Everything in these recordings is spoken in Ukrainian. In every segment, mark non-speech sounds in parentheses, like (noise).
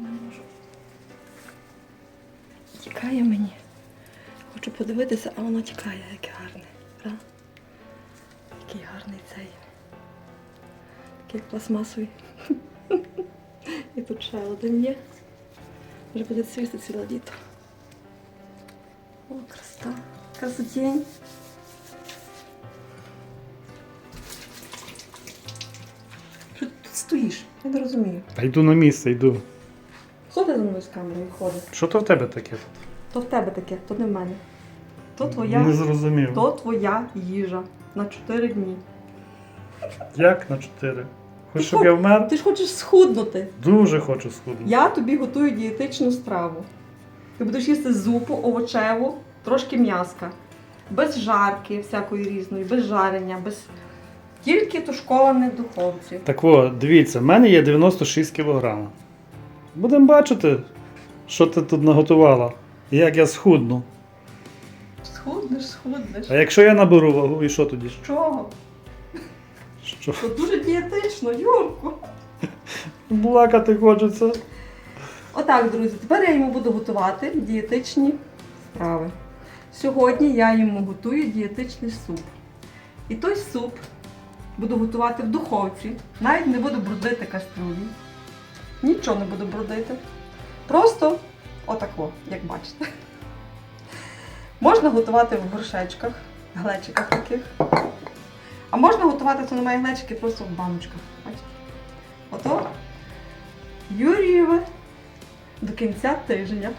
Не можу. Тікає мені. Хочу подивитися, а воно тікає, яке гарне. Правда? Який гарний цей. Такий пластмасовий. (laughs) І тут ще один є. Вже буде цвісти ціле літо. О, красота. Красотень. Що ти тут стоїш? Я не розумію. Та йду на місце, йду. Хто ти за мною з камерою ходить? Що то в тебе таке? тут? То в тебе таке, то не в мене. То твоя, Не зрозумів. то твоя їжа на 4 дні. Як на чотири? Хочеш, щоб я вмер? Ти ж хочеш схуднути. Дуже хочу схуднути. Я тобі готую дієтичну страву. Ти будеш їсти зупу овочеву, трошки м'яска. Без жарки всякої різної, без жарення, без тільки тушковане в духовці. Так о, дивіться, в мене є 96 кг. Будемо бачити, що ти тут наготувала. І як я схудну. Схуднеш, схуднеш. А якщо я наберу вагу, і що тоді? З чого? Що? Це дуже дієтично, Юрку. Плакати хочеться. Отак, друзі, тепер я йому буду готувати дієтичні страви. Сьогодні я йому готую дієтичний суп. І той суп буду готувати в духовці. Навіть не буду брудити кастрюлі. Нічого не буду брудити. Просто отако, як бачите. Можна готувати в горшечках, глечиках таких. А можна готувати, це немає глечики, просто в баночках. Бачите? Ото Юрієве до кінця тижня.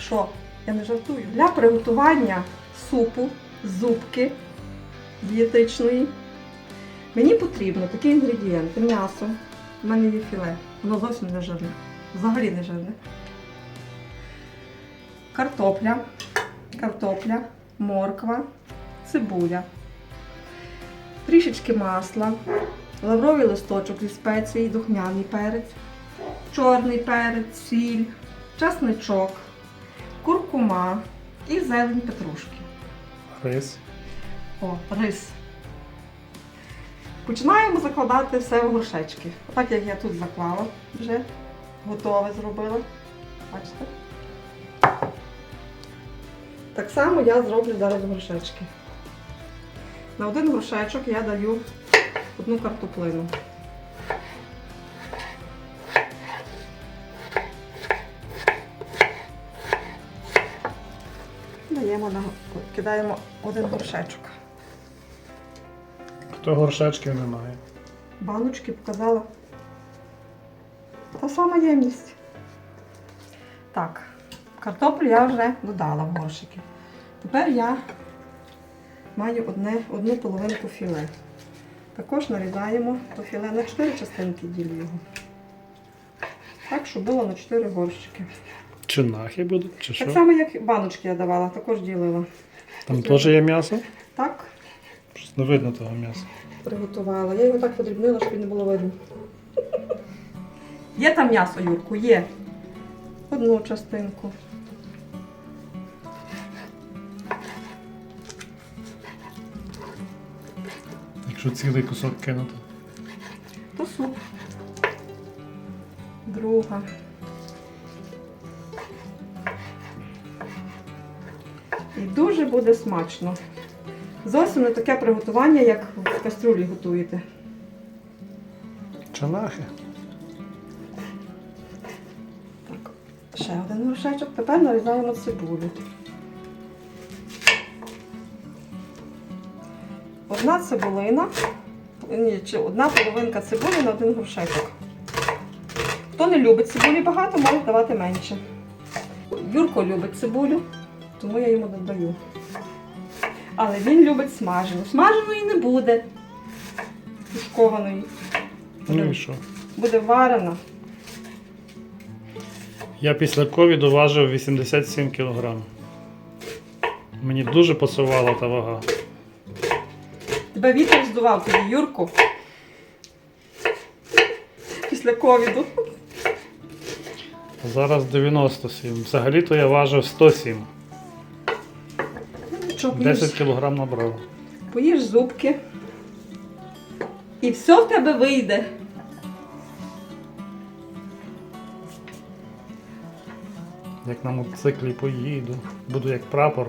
Що? Я не жартую. Для приготування супу, зубки дієтичної мені потрібно такі інгредієнти. М'ясо. У мене є філе. Воно зовсім не жирне. Взагалі не жирне. Картопля, картопля, морква, цибуля, трішечки масла, лавровий листочок зі спеції, духмяний перець, чорний перець, сіль, часничок, куркума і зелень петрушки. Рис. О, рис. Починаємо закладати все в горшечки. Отак як я тут заклала, вже готове зробила. Бачите? Так само я зроблю зараз горшечки. На один горшечок я даю одну картоплину. Даємо на кидаємо один горшечок. Хто горшечків немає. Баночки показала. Та сама ємність. Так, картоплю я вже додала в горшики. Тепер я маю одне, одну половинку філе. Також нарізаємо то філе на 4 частинки ділю його. Так, щоб було на 4 горщики. Чи нахи будуть, чи Так що? само, як баночки я давала, також ділила. Там теж є м'ясо? Так, не видно того м'яса. приготувала. Я його так подрібнила, щоб не було видно. Є там м'ясо, Юрку, є. Одну частинку. Якщо цілий кусок кинути. То суп. Друга. І дуже буде смачно. Зовсім не таке приготування, як в кастрюлі готуєте. Чанахи. Так, ще один горшечок. Тепер нарізаємо цибулю. Одна цибулина, ні, чи одна половинка цибулі на один горшечок. Хто не любить цибулі багато, може давати менше. Юрко любить цибулю, тому я йому додаю. Але він любить смажену. Смаженої не буде. Тушкованої. Ну і що? Буде варена. Я після ковіду важив 87 кг. Мені дуже пасувала та вага. Тебе вітер здував тоді, Юрку. Після ковіду. Зараз 97. Взагалі-то я важив 107. Нічого, поїж, 10 кг набрав. поїж зубки. І все в тебе вийде. Як на мотоциклі поїду. Буду як прапор.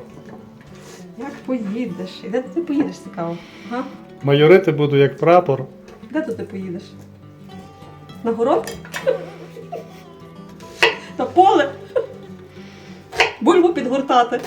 Як поїдеш? І де ти поїдеш цікаво? Га? Майорити буду як прапор. Де тут ти поїдеш? На город? (laughs) На поле? Бульбу підгортати.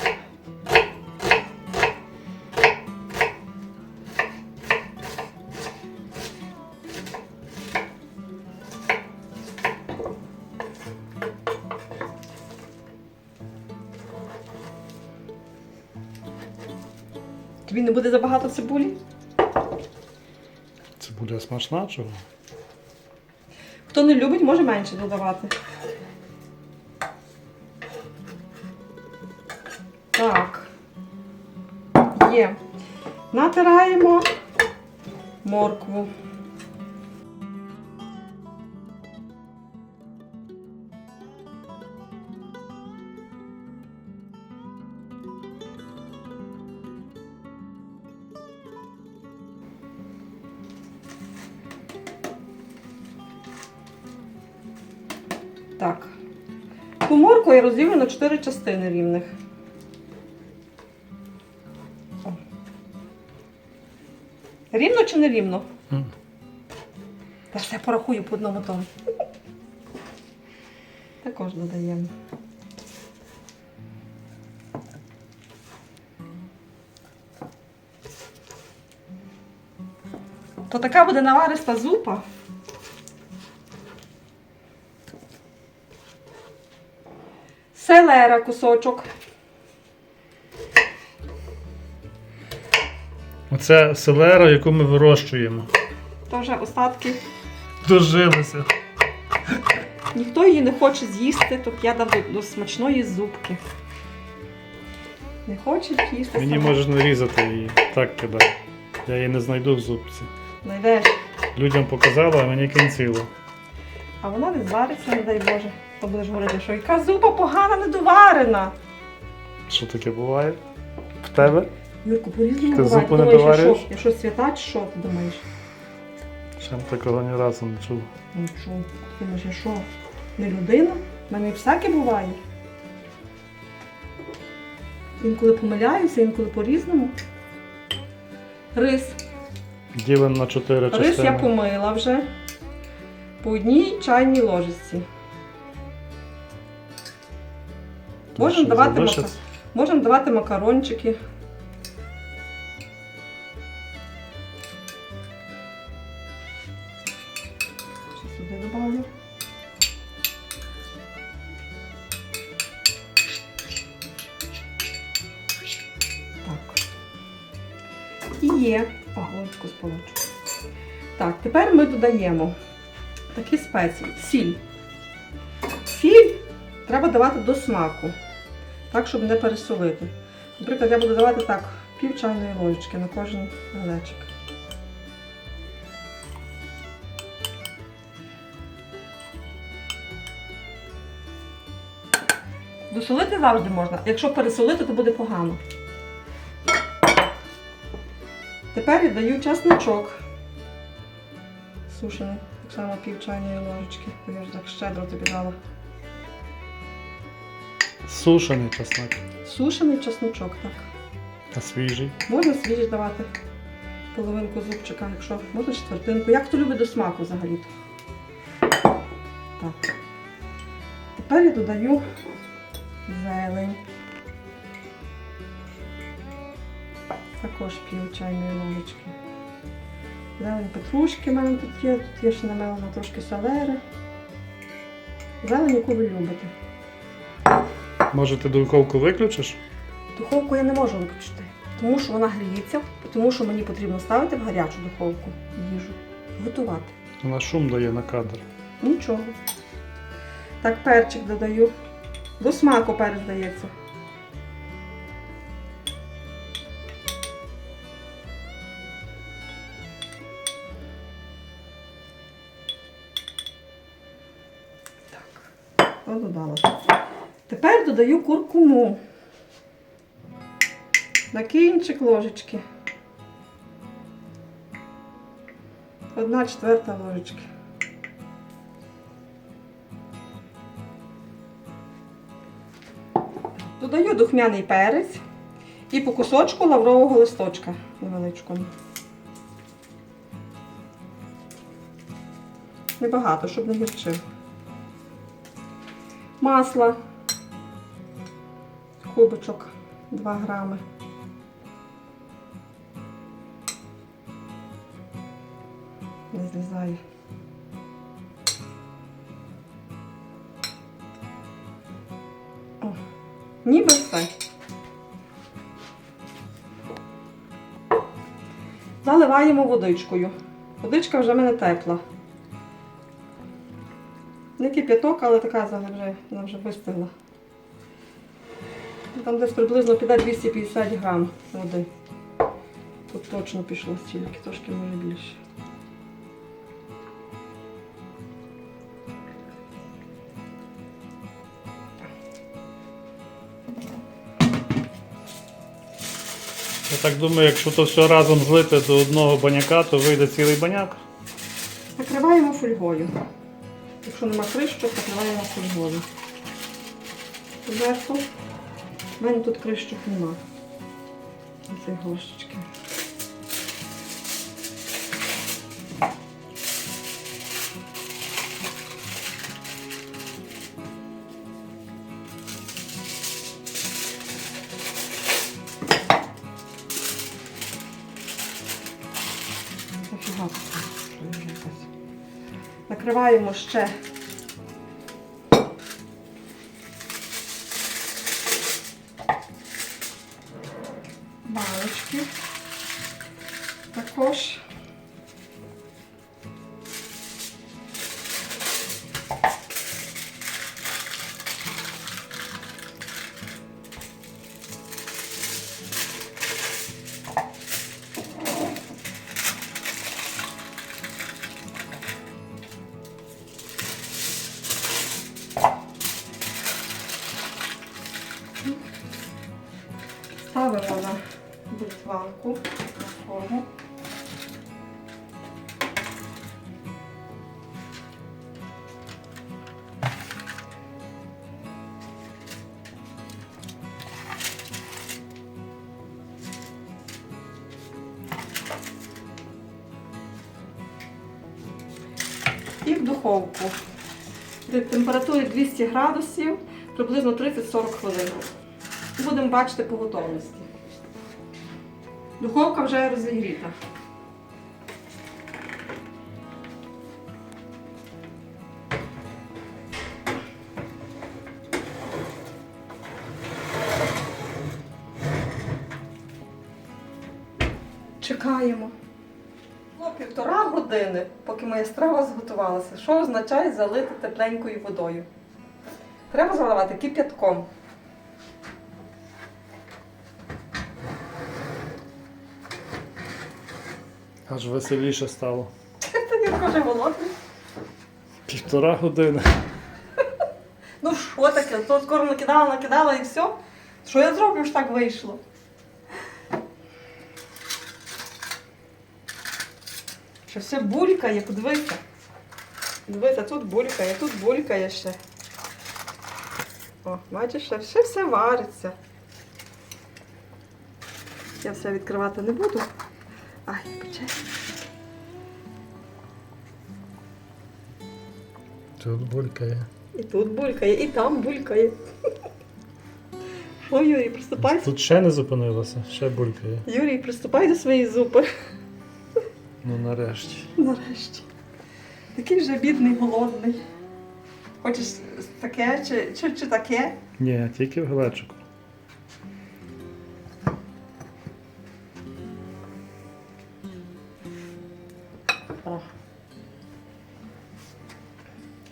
Буде забагато цибулі? Це буде смачна чого? Хто не любить, може менше додавати. Так. Є. Натираємо моркву. Я на 4 частини рівних. Рівно чи не рівно? М. Та все порахую по одному тому. Також додаємо. То така буде навариста зупа. Селера кусочок. Оце селера, яку ми вирощуємо. То вже остатки. Дожилися. Ніхто її не хоче з'їсти, то я дам до, смачної зубки. Не хоче їсти. Мені сама. можеш нарізати її. Так кидай. Я її не знайду в зубці. Знайдеш. Людям показала, а мені кінціло. А вона не звариться, не дай Боже. То будеш говорити, що яка зуба погана недоварена. Що таке буває? В тебе? Юрку, по-різному Ти буває. зупу Ти не думаєш, я що, я що свята чи що ти думаєш? Ще такого ні разу не чув. Ну що, ти думаєш, я що? Не людина? У мене всяке буває. Інколи помиляюся, інколи по-різному. Рис. Ділим на чотири Рис я частини. помила вже. По одній чайній ложечці. Що давати, мака... Можна давати макарончики. Сюди добавлю. Так. І є. О, голочку сполочу. Так, тепер ми додаємо такі спеції. Сіль. Сіль треба давати до смаку, так, щоб не пересолити. Наприклад, я буду давати так, пів чайної ложечки на кожен глечик. Досолити завжди можна. Якщо пересолити, то буде погано. Тепер я даю чесночок. Сушений, так само пів чайної ложечки, бо я ж так щедро тобі дала. Сушений чеснок. Сушений чесночок, так. А свіжий. Можна свіжий давати половинку зубчика, якщо можна четвертинку. Як хто любить до смаку взагалі-то. Так. Тепер я додаю зелень. Також пів чайної ложечки. Зелень петрушки в мене тут є, тут є ще намелена трошки селери. Зелень, яку ви любите. Може ти духовку виключиш? Духовку я не можу виключити, тому що вона гріється, тому що мені потрібно ставити в гарячу духовку їжу, готувати. Вона шум дає на кадр. Нічого. Так, перчик додаю. До смаку перець дається. Так, додала. Тепер додаю куркуму. На кінчик ложечки. Одна четверта ложечки. Додаю духмяний перець і по кусочку лаврового листочка невеличкому. Небагато, щоб не гірчив. Масло. Кубочок 2 грами. Не злізає. О, ніби все. Заливаємо водичкою. Водичка вже в мене тепла. Не кип'яток, але така вже, вже вистигла. Там десь приблизно піде 250 грам води. Тут точно пішло стільки, трошки може більше. Я так думаю, якщо то все разом злити до одного баняка, то вийде цілий баняк. Накриваємо фольгою. Якщо нема кришки, накриваємо фольгою. Зверху. У мене тут кришок нема. Я вже. Накриваємо ще Ставимо на бритванку на форму. І в духовку. При температурі 200 градусів приблизно 30-40 хвилин. Будемо бачити по готовності. Духовка вже розігріта. Чекаємо. Було півтора години, поки моя страва зготувалася. Що означає залити тепленькою водою? Треба заливати кип'ятком. Аж веселіше стало. Це він каже голодний. Півтора години. Ну що таке? То скоро накидала, накидала і все. Що я зроблю, ж так вийшло? Що все булькає, подивися. Дивися, тут булькає, тут булькає ще. О, бачиш, ще все, вариться. Я все відкривати не буду. Ай, пече. Тут булькає. І тут булькає, і там булькає. Що, Юрій, приступай. Тут ще не зупинилося, ще булькає. Юрій, приступай до своєї зупи. Ну нарешті. Нарешті. Такий вже бідний, голодний. Хочеш таке чи, чи, чи таке? Ні, тільки в глечику. О.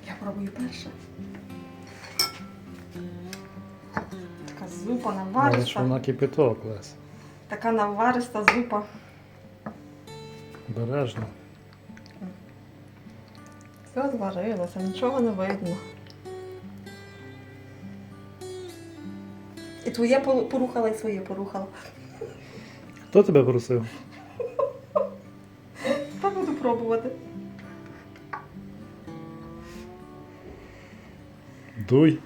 Я пробую перше. Така зупа Але ж навариста. вона кипяток Лес. Така навариста зупа. Бережно. Все зварилося, нічого не видно. твоє порухала і своє порухала. Хто тебе просив? Так буду пробувати. Дуй.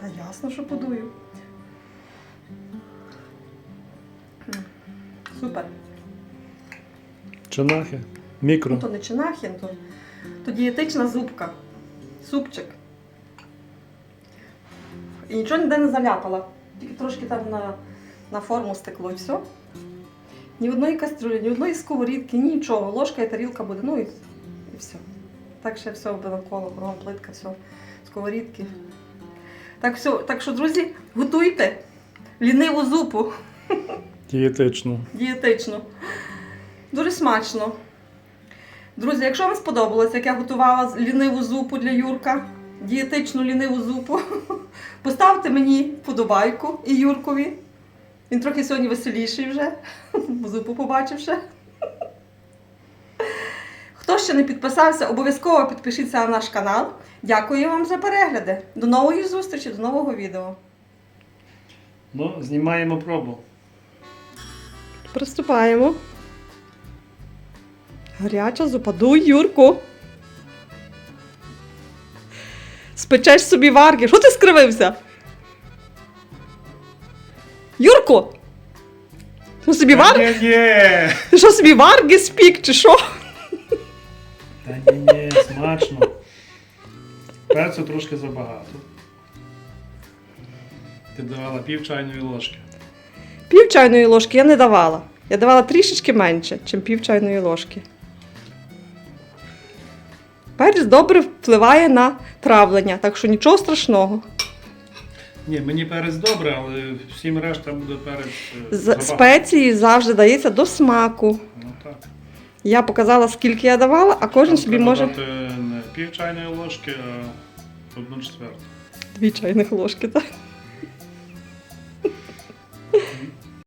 Та ясно, що подую. Супер. Чинахи. Мікро. Ну, то не чинахи, то, то дієтична зубка. Супчик. І нічого ніде не заляпала. Тільки трошки там на, на форму стекло і все. Ні одної кастрюлі, ні одної сковорідки, нічого. Ложка і тарілка буде, ну і, і все. Так ще все буде навколо, кругом плитка, все, сковорідки. Так, все, так що, друзі, готуйте ліниву зупу Дієтично. дієтичну. Дуже смачно. Друзі, якщо вам сподобалось, як я готувала ліниву зупу для Юрка, дієтичну ліниву зупу, (laughs) поставте мені вподобайку і Юркові. Він трохи сьогодні веселіший вже, (laughs) зупу побачивши. (laughs) Хто ще не підписався, обов'язково підпишіться на наш канал. Дякую вам за перегляди. До нової зустрічі, до нового відео. Ну, знімаємо пробу. Приступаємо. Гаряча зупа. Дуй, Юрку. Спечеш собі варги. Що ти скривився? Юрку! Що собі варги? Ти що собі варги спік, чи що? Та ні, ні, смачно. Перцю трошки забагато. Ти давала пів чайної ложки. Пів чайної ложки я не давала. Я давала трішечки менше, ніж пів чайної ложки. Перець добре впливає на травлення, так що нічого страшного. Ні, мені перець добре, але всім решта буде перець. е, З- забагато. Спеції завжди дається до смаку. Ну так. Я показала, скільки я давала, а кожен Там собі треба може дати не пів чайної ложки, а одну четверту. дві чайних ложки. Так?